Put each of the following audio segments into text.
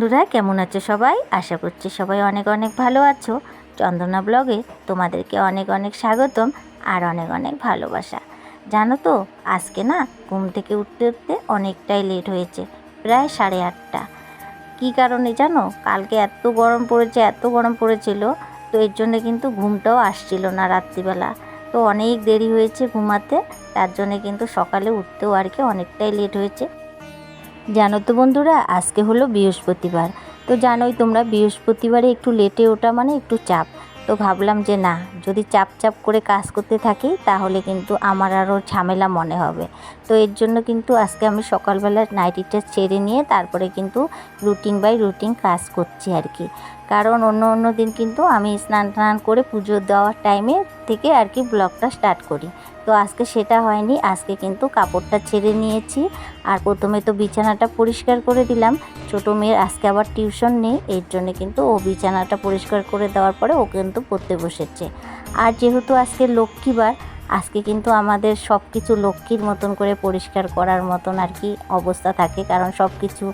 বন্ধুরা, কেমন আছো সবাই? আশা করছি সবাই অনেক অনেক ভালো আছো। চন্দনা ব্লগে তোমাদেরকে অনেক অনেক স্বাগতম আর অনেক অনেক ভালোবাসা। জানো তো, আজকে না ঘুম থেকে উঠতে উঠতে অনেকটাই লেট হয়েছে, প্রায় সাড়ে আটটা। কী কারণে জানো? কালকে এত গরম পড়েছে, এত গরম পড়েছিল, তো এর জন্য কিন্তু ঘুমটাও আসছিল না রাত্রিবেলা। তো অনেক দেরি হয়েছে ঘুমাতে, তার জন্য কিন্তু সকালে উঠতেও আর কি অনেকটাই লেট হয়েছে। জানো তো বন্ধুরা, আজকে হলো বৃহস্পতিবার। তো জানোই তোমরা, বৃহস্পতিবারে একটু লেটে ওঠা মানে একটু চাপ। তো ভাবলাম যে না, যদি চাপ চাপ করে কাজ করতে থাকি, তাহলে কিন্তু আমার আরও ঝামেলা মনে হবে। তো এর জন্য কিন্তু আজকে আমি সকালবেলা নাইটিটা ছেড়ে নিয়ে তারপরে কিন্তু রুটিন বাই রুটিন কাজ করছি আর কি। কারণ অন্য অন্য দিন কিন্তু আমি স্নান টান করে পুজো দেওয়ার টাইমে থেকে আর কি ব্লগটা স্টার্ট করি। তো আজকে সেটা হয়নি, আজকে কিন্তু কাপড়টা ছেড়ে নিয়েছি। আর প্রথমে তো বিছানাটা পরিষ্কার করে দিলাম। ছোটো মেয়ের আজকে আবার টিউশন নেই, এর জন্য কিন্তু ও বিছানাটা পরিষ্কার করে দেওয়ার পরে ও কিন্তু পড়তে বসেছে। আর যেহেতু আজকে লক্ষ্মীবার আজকে কিন্তু আমাদের সব কিছু লক্ষ্মীর মতন করে পরিষ্কার করার মতন আর কি অবস্থা থাকে, কারণ সব কিছু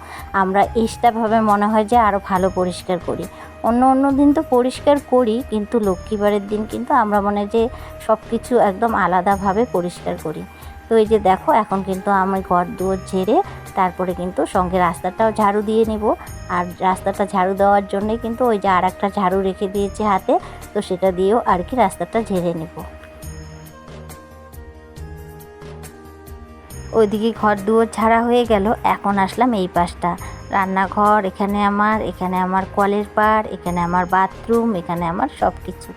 আমরা এক্সট্রাভাবে মনে হয় যে আরও ভালো পরিষ্কার করি। অন্য অন্য দিন তো পরিষ্কার করি, কিন্তু লক্ষ্মীবারের দিন কিন্তু আমরা মনে যে সব কিছু একদম আলাদাভাবে পরিষ্কার করি। তো এই যে দেখো, এখন কিন্তু আমি ঘর দুয়ার ঝেড়ে তারপরে কিন্তু সঙ্গে রাস্তাটাও ঝাড়ু দিয়ে নেব। আর রাস্তাটা ঝাড়ু দেওয়ার জন্যে কিন্তু ওই যে আর একটা ঝাড়ু রেখে দিয়েছি হাতে, তো সেটা দিয়েও আর কি রাস্তাটা ঝেড়ে নেব। ওইদিকে ঘর দুয়ার ছাড়া হয়ে গেল, এখন আসলাম এই পাশটা। রান্নাঘর, এখানে আমার এখানে আমার কলের পার এখানে আমার বাথরুম, এখানে আমার সব কিছু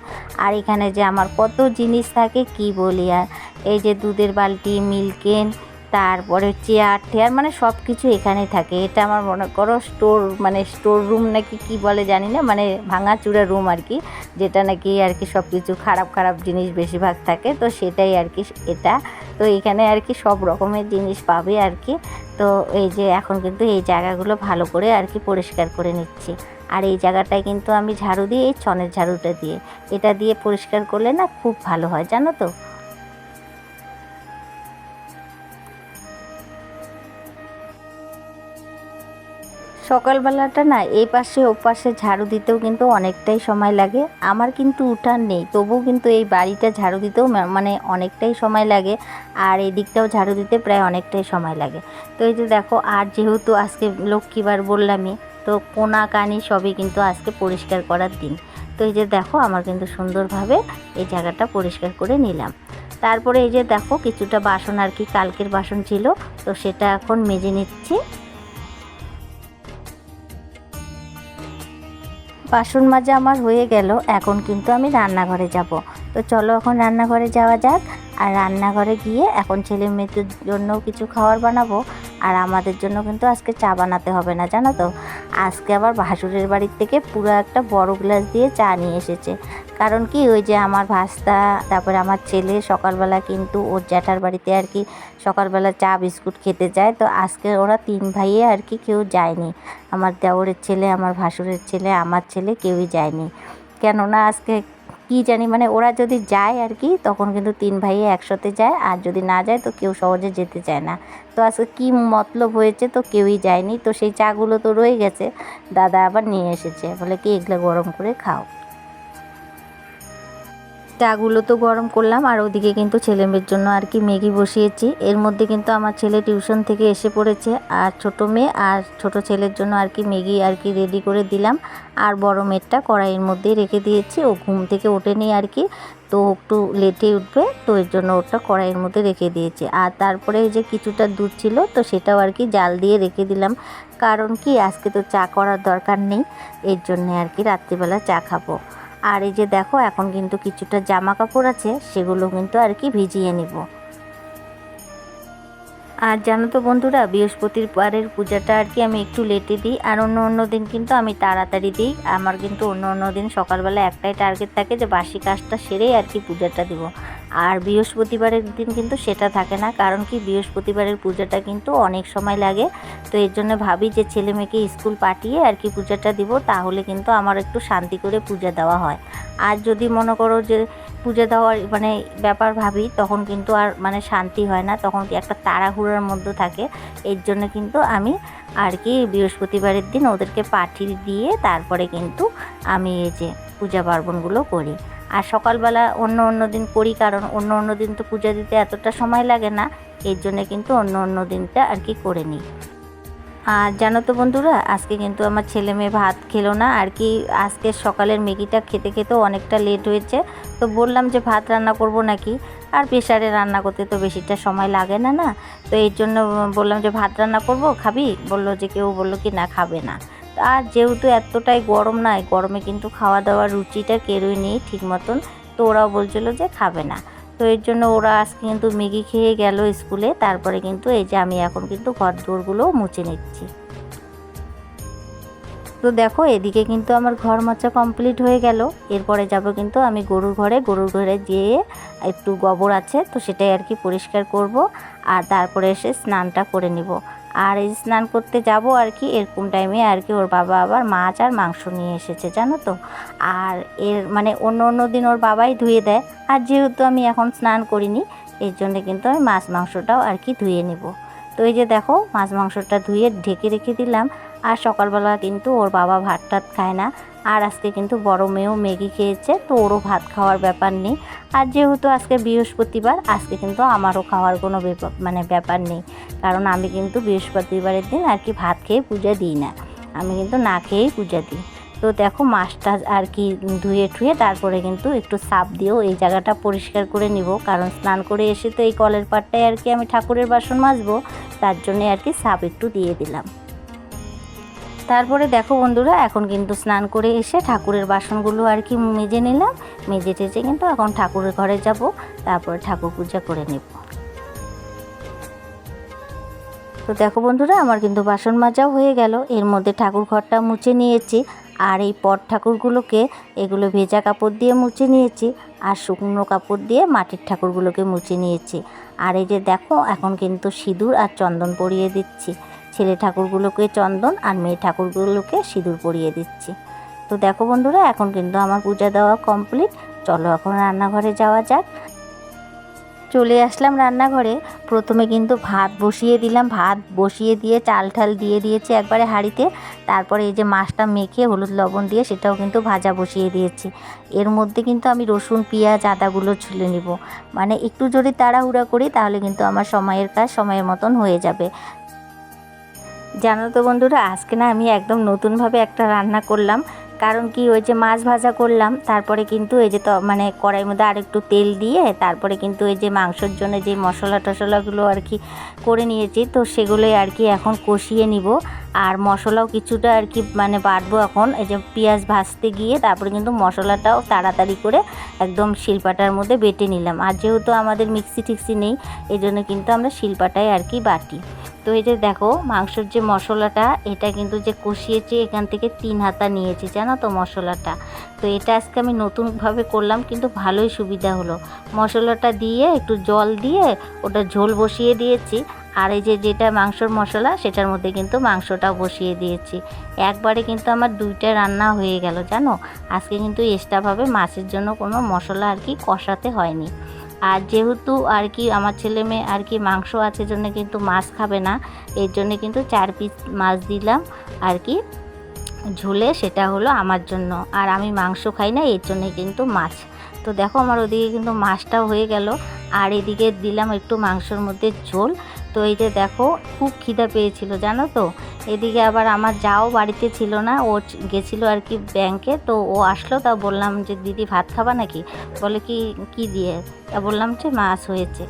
আর এখানে যে আমার কত জিনিস থাকে, কি বলি আর? এই যে দুধের বালতি মিল্কেন তারপরে চেয়ার টেয়ার মানে সব কিছু এখানেই থাকে। এটা আমার মনে করো স্টোর মানে স্টোর রুম নাকি কি বলে জানি না মানে ভাঙাচুরা রুম আর কি, যেটা নাকি আর কি সব কিছু খারাপ খারাপ জিনিস বেশিরভাগ থাকে, তো সেটাই আর কি এটা। তো এখানে আর কি সব রকমের জিনিস পাবে আর কি। তো এই যে এখন কিন্তু এই জায়গাগুলো ভালো করে আর কি পরিষ্কার করে নিচ্ছি। আর এই জায়গাটায় কিন্তু আমি ঝাড়ু দিয়ে এই ছনের ঝাড়ুটা দিয়ে। এটা দিয়ে পরিষ্কার করলে না খুব ভালো হয়, জানো তো? সকালবেলাটা না এই পাশে ও পাশে ঝাড়ু দিতেও কিন্তু অনেকটাই সময় লাগে। আমার কিন্তু উঠান নেই, তবুও কিন্তু এই বাড়িটা ঝাড়ু দিতেও মানে অনেকটাই সময় লাগে আর এই দিকটাও ঝাড়ু দিতে প্রায় অনেকটাই সময় লাগে। তো এই যে দেখো, আর যেহেতু আজকে লক্ষ্মীবার বললামই, তো কোনা কানি সবই কিন্তু আজকে পরিষ্কার করার দিন। তো এই যে দেখো, আমার কিন্তু সুন্দরভাবে এই জায়গাটা পরিষ্কার করে নিলাম। তারপরে এই যে দেখো, কিছুটা বাসন আর কি কালকের বাসন ছিল, তো সেটা এখন মেজে নিচ্ছি। বাসন মাজা আমার হয়ে গেল, এখন কিন্তু আমি রান্নাঘরে যাব। তো চলো এখন রান্নাঘরে যাওয়া যাক। আর রান্নাঘরে গিয়ে এখন ছেলে মেয়েদের জন্য কিছু খাবার বানাবো। আর আমাদের জন্য কিন্তু আজকে চা বানাতে হবে না, জানো তো? আজকে আবার ভাসুরের বাড়ির থেকে পুরো একটা বড় গ্লাস দিয়ে চা নিয়ে এসেছে। কারণ কি, ওই যে আমার ভাস্তা, তারপরে আমার ছেলে সকালবেলা কিন্তু ওর জ্যাঠার বাড়িতে আর কি সকালবেলা চা বিস্কুট খেতে যায়। তো আজকে ওরা তিন ভাইয়ে আর কি কেউ যায়নি। আমার দেওরের ছেলে, আমার ভাসুরের ছেলে, আমার ছেলে কেউই যায়নি। কেননা আজকে কি জানি মানে ওরা যদি যায় আর কি, তখন কিন্তু তিন ভাইয়ে একসাথে যায়, আর যদি না যায় তো কেউ সহজে যেতে চায় না। তো আজকে কী মতলব হয়েছে তো কেউই যায়নি, তো সেই চাগুলো তো রয়ে গেছে, দাদা আবার নিয়ে এসেছে। বলে কি এগুলো গরম করে খাও। চাগুলো তো গরম করলাম, আর ওদিকে কিন্তু ছেলে মেয়ের জন্য আর কি ম্যাগি বসিয়েছি। এর মধ্যে কিন্তু আমার ছেলে টিউশন থেকে এসে পড়েছে, আর ছোট মেয়ে আর ছোট ছেলের জন্য আর কি ম্যাগি আর কি রেডি করে দিলাম। আর বড় মেয়েরটা কড়াইয়ের মধ্যেই রেখে দিয়েছি, ও ঘুম থেকে ওঠে ওঠেনি আর কি, তো একটু লেটে উঠবে, তো এর জন্য ওটা কড়াইয়ের মধ্যে রেখে দিয়েছি। আর তারপরে যে কিছুটা দুধ ছিল, তো সেটাও আর কি জাল দিয়ে রেখে দিলাম। কারণ কি, আজকে তো চা করার দরকার নেই, এর জন্যে আর কি রাত্রিবেলা চা খাব। আর এই যে দেখো, এখন কিন্তু কিছুটা জামা কাপড় আছে, সেগুলো কিন্তু আর কি ভিজিয়ে নিব। আর জানো তো বন্ধুরা, বৃহস্পতির পারের পূজাটা আর কি আমি একটু লেটে দিই, আর অন্য অন্য দিন কিন্তু আমি তাড়াতাড়ি দিই। আমার কিন্তু অন্য অন্য দিন সকালবেলা একটাই টার্গেট থাকে যে বাসি কাজটা সেরেই আর কি পূজাটা দিব। আর বৃহস্পতিবারের দিন কিন্তু সেটা থাকে না, কারণ কি বৃহস্পতিবারের পূজাটা কিন্তু অনেক সময় লাগে। তো এর জন্য ভাবি যে ছেলে মেয়েকে স্কুল পাঠিয়ে আর কি পূজাটা দিব, তাহলে কিন্তু আমার একটু শান্তি করে পূজা দেওয়া হয়। আর যদি মনে করো যে পূজা দেওয়ার মানে ব্যাপার ভাবি, তখন কিন্তু আর মানে শান্তি হয় না, তখন কি একটা তাড়াহুড়োর মধ্যে থাকে। এর জন্য কিন্তু আমি আর কি বৃহস্পতিবারের দিন ওদেরকে পাঠিয়ে দিয়ে তারপরে কিন্তু আমি এই যে পূজা পার্বণগুলো করি। আর সকালবেলা অন্য অন্য দিন করি, কারণ অন্য অন্য দিন তো পূজা দিতে এতটা সময় লাগে না, এর জন্য কিন্তু অন্য অন্য দিনটা আর কি করে নিই। আর জানো তো বন্ধুরা, আজকে কিন্তু আমার ছেলে মেয়ে ভাত খেলো না, আর কি আজকে সকালের ম্যাগিটা খেতে খেতেও অনেকটা লেট হয়েছে, তো বললাম যে ভাত রান্না করব নাকি, আর প্রেশারে রান্না করতে তো বেশিটা সময় লাগে না না, তো এর জন্য বললাম যে ভাত রান্না করব, খাবি? বলল যে কেউ বলল কি না, খাবে না। আর যেহেতু এতটাই গরম নয় গরমে কিন্তু খাওয়া দাওয়ার রুচিটা কেরোই নেই ঠিক মতন, তো ওরাও বলছিলো যে খাবে না। তো এর জন্য ওরা আজকে কিন্তু ম্যাগি খেয়ে গেল স্কুলে, তারপরে কিন্তু এই যে আমি এখন কিন্তু ঘর দৌড়গুলোও মুছে নিচ্ছি। তো দেখো, এদিকে কিন্তু আমার ঘর মোছা কমপ্লিট হয়ে গেল। এরপরে যাব কিন্তু আমি গরুর ঘরে গরুর ঘরে যেয়ে একটু গোবর আছে, তো সেটাই আর কি পরিষ্কার করব, আর তারপরে এসে স্নানটা করে নিব। আর এই স্নান করতে যাব আর কি, এরকম টাইমে আর কি ওর বাবা আবার মাছ আর মাংস নিয়ে এসেছে, জানো তো। আর এর মানে অন্য অন্য দিন ওর বাবাই ধুয়ে দেয়। আর যেহেতু আমি এখন স্নান করিনি, এর জন্য কিন্তু আমি মাছ মাংসটাও আর কি ধুয়ে নেব। তো এই যে দেখো, মাছ মাংসটা ধুয়ে ঢেকে রেখে দিলাম। আর সকালবেলা কিন্তু ওর বাবা ভাত টাত খায় না। আর আজকে কিন্তু বড় মেয়েও ম্যাগি খেয়েছে, তো ওরও ভাত খাওয়ার ব্যাপার নেই। আর যেহেতু আজকে বৃহস্পতিবার, আজকে কিন্তু আমারও খাওয়ার কোনো মানে ব্যাপার নেই। কারণ আমি কিন্তু বৃহস্পতিবারের দিন আর কি ভাত খেয়ে পূজা দিই না। আমি কিন্তু না খেয়েই পূজা দিই। তো দেখো মাছটা আর কি ধুয়ে ঠুয়ে তারপরে কিন্তু একটু সাপ দিয়েও এই জায়গাটা পরিষ্কার করে নিব। কারণ স্নান করে এসে তো এই কলের পাটটায় আর কি আমি ঠাকুরের বাসন মাজবো, তার জন্যে আর কি সাপ একটু দিয়ে দিলাম। তারপরে দেখো বন্ধুরা, এখন কিন্তু স্নান করে এসে ঠাকুরের বাসনগুলো আর কি মেজে নিলাম। মেজে টেজে কিন্তু এখন ঠাকুরের ঘরে যাব, তারপরে ঠাকুর পূজা করে নেব। তো দেখো বন্ধুরা, আমার কিন্তু বাসন মাজাও হয়ে গেল। এর মধ্যে ঠাকুর ঘরটা মুছে নিয়েছি, আর এই পট ঠাকুরগুলোকে, এগুলো ভেজা কাপড় দিয়ে মুছে নিয়েছি, আর শুকনো কাপড় দিয়ে মাটির ঠাকুরগুলোকে মুছে নিয়েছি। আর এই যে দেখো, এখন কিন্তু সিঁদুর আর চন্দন পরিয়ে দিচ্ছি। ছেলে ঠাকুরগুলোকে চন্দন আর মেয়ে ঠাকুরগুলোকে সিঁদুর পরিয়ে দিচ্ছি। তো দেখো বন্ধুরা, এখন কিন্তু আমার পূজা দেওয়া কমপ্লিট চলো এখন রান্নাঘরে যাওয়া যাক। চলে আসলাম রান্নাঘরে। প্রথমে কিন্তু ভাত বসিয়ে দিলাম। ভাত বসিয়ে দিয়ে চাল ঠাল দিয়ে দিয়েছি একবারে হাঁড়িতে। তারপরে এই যে মাছটা মেখে হলুদ লবণ দিয়ে সেটাও কিন্তু ভাজা বসিয়ে দিয়েছি। এর মধ্যে কিন্তু আমি রসুন, পেঁয়াজ, আদাগুলো ছুলে নিব। মানে একটু যদি তাড়াহুড়া করি তাহলে কিন্তু আমার সময়ের কাজ সময়ের মতন হয়ে যাবে। জানো তো বন্ধুরা, আজকে না আমি একদম নতুনভাবে একটা রান্না করলাম। কারণ কি, ওই যে মাছ ভাজা করলাম, তারপরে কিন্তু এই যে তো মানে কড়াইয়ের মধ্যে আর একটু তেল দিয়ে, তারপরে কিন্তু এই যে মাংসর জন্য যে মশলা টশলাগুলো আর কি করে নিয়েছি, তো সেগুলোই আর কি এখন কষিয়ে নিব। আর মশলাও কিছুটা আর কি মানে বাটবো এখন। এই যে পেঁয়াজ ভাজতে গিয়ে তারপরে কিন্তু মশলাটাও তাড়াতাড়ি করে একদম শিলপাটার মধ্যে বেটে নিলাম। আর যেহেতু আমাদের মিক্সি টিক্সি নেই এই জন্য কিন্তু আমরা শিলপাটায় আর কি বাটি। তো এই যে দেখো, মাংসর যে মশলাটা, এটা কিন্তু যে কষিয়েছি, এখান থেকে তিন হাতা নিয়েছি, জানো তো মশলাটা। তো এটা আজকে আমি নতুনভাবে করলাম, কিন্তু ভালোই সুবিধা হলো। মশলাটা দিয়ে একটু জল দিয়ে ওটা ঝোল বসিয়ে দিয়েছি। আর এই যে যেটা মাংসর মশলা, সেটার মধ্যে কিন্তু মাংসটাও বসিয়ে দিয়েছি। একবারে কিন্তু আমার দুইটা রান্না হয়ে গেল, জানো? আজকে কিন্তু এক্সট্রাভাবে মাছের জন্য কোনো মশলা আর কি কষাতে হয়নি। আর যেহেতু আর কি আমার ছেলে মেয়ে আর কি মাংস আছে, জন্য কিন্তু মাছ খাবে না। এর জন্য কিন্তু চার পিস মাছ দিলাম। আর কি ঝুলে সেটা হলো আমার জন্য। আর আমি মাংস খাই না, এর জন্য কিন্তু মাছ। তো দেখো আমার ওদিকে কিন্তু মাছটাও হয়ে গেল। আর এদিকে দিলাম একটু মাংসর মধ্যে ঝোল। তো এই যে দেখো, খুব খিদা পেয়েছিল, জানো তো? এদিকে আবার আমার যাও বাড়িতে ছিল না, ও গেছিল আর কি ব্যাংকে তো ও আসলো, তা বললাম যে, দিদি ভাত খাবা নাকি? বলে, কি কি দিয়ে? তা বললাম যে, মাছ হয়েছে।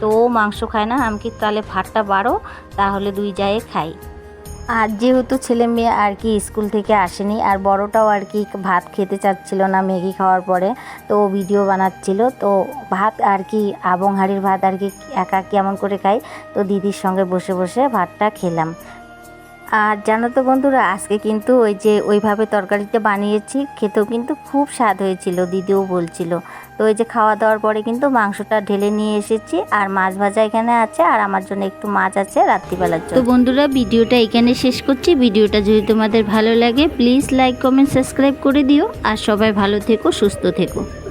তো ও মাংস খায় না, আমি কি তাহলে ভাতটা বাড়ো? তাহলে দুই জায়ে খাই। আর যেহেতু ছেলে মেয়ে আর কি স্কুল থেকে আসেনি, আর বড়টাও আর কি ভাত খেতে চাচ্ছিল না ম্যাগি খাওয়ার পরে, তো ভিডিও বানাচ্ছিল। তো ভাত আর কি হাড়ির ভাত আর কি একা কেমন করে খাই, তো দিদির সঙ্গে বসে বসে ভাতটা খেলাম। আর জানো তো বন্ধুরা, আজকে কিন্তু ওই যে ওইভাবে তরকারিটা বানিয়েছি, খেতেও কিন্তু খুব স্বাদ হয়েছিল, দিদিও বলছিল। তো ওই যে খাওয়া দাওয়ার পরে কিন্তু মাংসটা ঢেলে নিয়ে এসেছি, আর মাছ ভাজা এখানে আছে, আর আমার জন্য একটু মাছ আছে রাত্রিবেলার জন্য। তো বন্ধুরা, ভিডিওটা এখানে শেষ করছি। ভিডিওটা যদি তোমাদের ভালো লাগে প্লিজ লাইক কমেন্ট সাবস্ক্রাইব করে দিও। আর সবাই ভালো থেকো, সুস্থ থেকো।